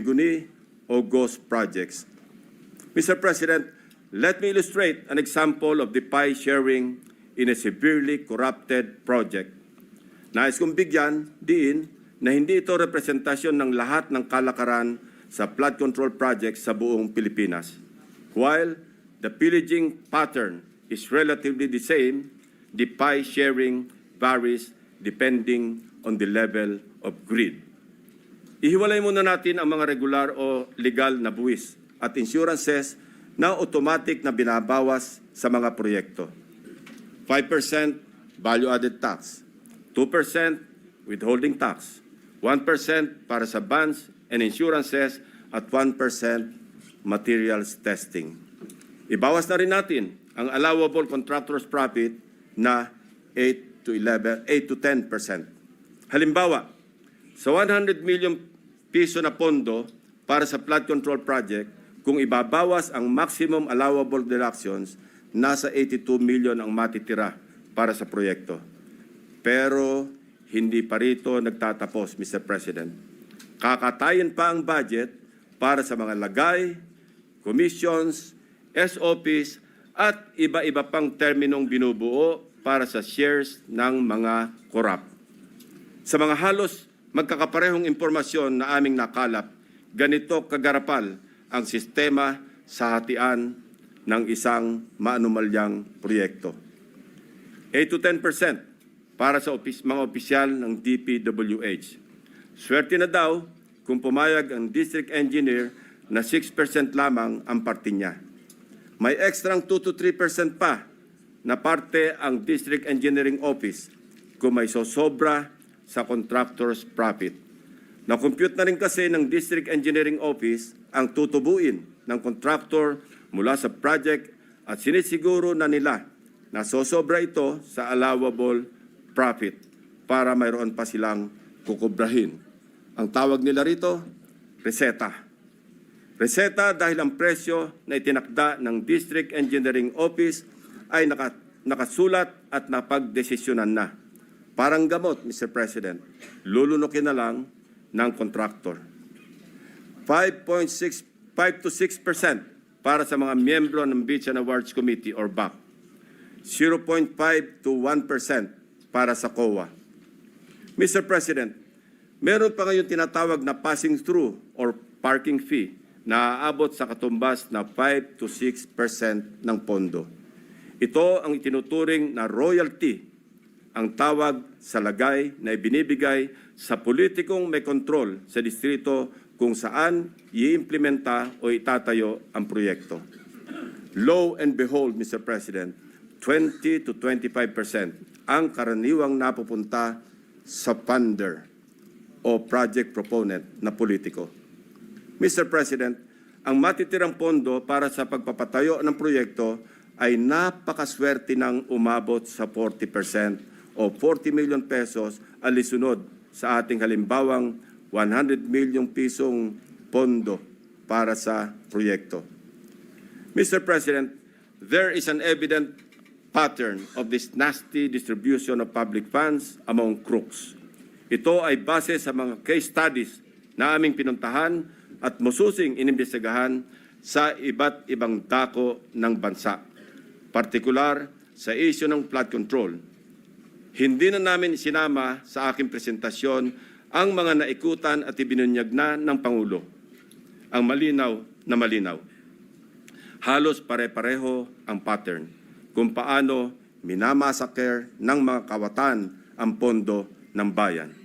guni-guni o ghost projects. Mr. President, let me illustrate an example of the pie sharing in a severely corrupted project. Nais kong bigyan diin na hindi ito representasyon ng lahat ng kalakaran sa flood control project sa buong Pilipinas. While the pillaging pattern is relatively the same, the pie sharing varies depending on the level of greed. Ihiwalay muna natin ang mga regular o legal na buwis at insurances na automatic na binabawas sa mga proyekto. 5% value-added tax, 2% withholding tax, 1% para sa bonds and insurances at 1% materials testing. Ibawas na rin natin ang allowable contractor's profit na 8 to 11, 8 to 10%. Halimbawa, sa 100 million piso na pondo para sa flood control project, kung ibabawas ang maximum allowable deductions, nasa 82 million ang matitira para sa proyekto. Pero hindi pa rito nagtatapos, Mr. President. Kakatayin pa ang budget para sa mga lagay, commissions, SOPs, at iba-iba pang terminong binubuo para sa shares ng mga korap. Sa mga halos magkakaparehong impormasyon na aming nakalap, ganito kagarapal ang sistema sa hatian ng isang maanumalyang proyekto. 8 to 10% para sa opis, mga opisyal ng DPWH. Swerte na daw kung pumayag ang district engineer na 6% lamang ang parte niya. May ekstrang 2 to 3% pa na parte ang district engineering office kung may sosobra sa contractor's profit. Na-compute na rin kasi ng district engineering office ang tutubuin ng contractor mula sa project at sinisiguro na nila na sosobra ito sa allowable profit para mayroon pa silang kukubrahin. Ang tawag nila rito, reseta. Reseta dahil ang presyo na itinakda ng District Engineering Office ay naka, nakasulat at napagdesisyonan na. Parang gamot, Mr. President, lulunukin na lang ng contractor. 5.6 5 to 6 para sa mga miyembro ng Beach and Awards Committee or BAC. 0.5 to 1 para sa COA. Mr. President, meron pa ngayon tinatawag na passing through or parking fee na aabot sa katumbas na 5 to 6 ng pondo. Ito ang itinuturing na royalty, ang tawag sa lagay na ibinibigay sa politikong may kontrol sa distrito kung saan iimplementa o itatayo ang proyekto. Lo and behold, Mr. President, 20 to 25 ang karaniwang napupunta sa funder o project proponent na politiko. Mr. President, ang matitirang pondo para sa pagpapatayo ng proyekto ay napakaswerte ng umabot sa 40% o 40 million pesos alisunod sa ating halimbawang 100 milyong pisong pondo para sa proyekto. Mr. President, there is an evident pattern of this nasty distribution of public funds among crooks. Ito ay base sa mga case studies na aming pinuntahan at mususing inimbestigahan sa iba't ibang dako ng bansa, partikular sa issue ng flood control. Hindi na namin sinama sa aking presentasyon ang mga naikutan at ibinunyag na ng Pangulo. Ang malinaw na malinaw. Halos pare-pareho ang pattern kung paano minamasaker ng mga kawatan ang pondo ng bayan.